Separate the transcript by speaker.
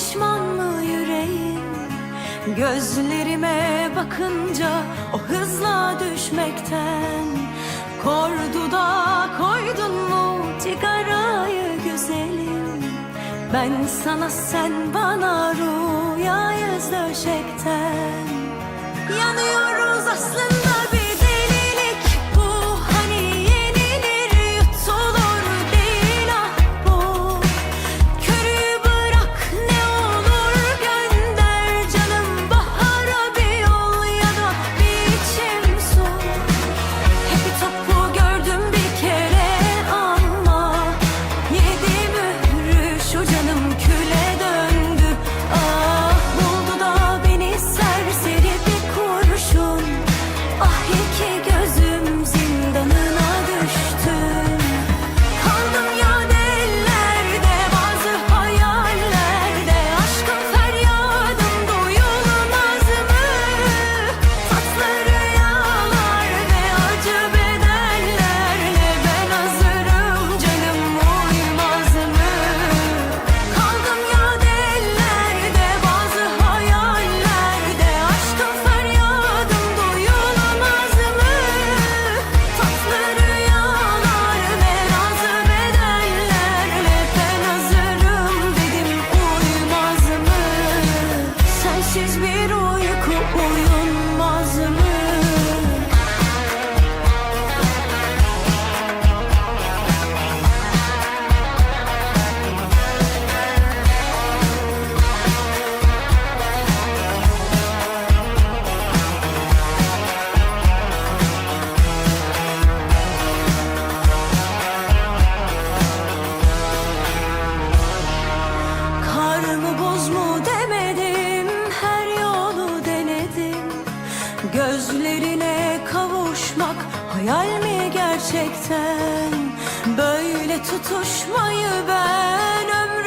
Speaker 1: pişman mı yüreğim? Gözlerime bakınca o hızla düşmekten Kordu da koydun mu cigarayı güzelim? Ben sana sen bana rüyayız döşekten Yanıyoruz aslında. Sensiz bir uyku uyuyor Hayal mi gerçekten? Böyle tutuşmayı ben ömrüm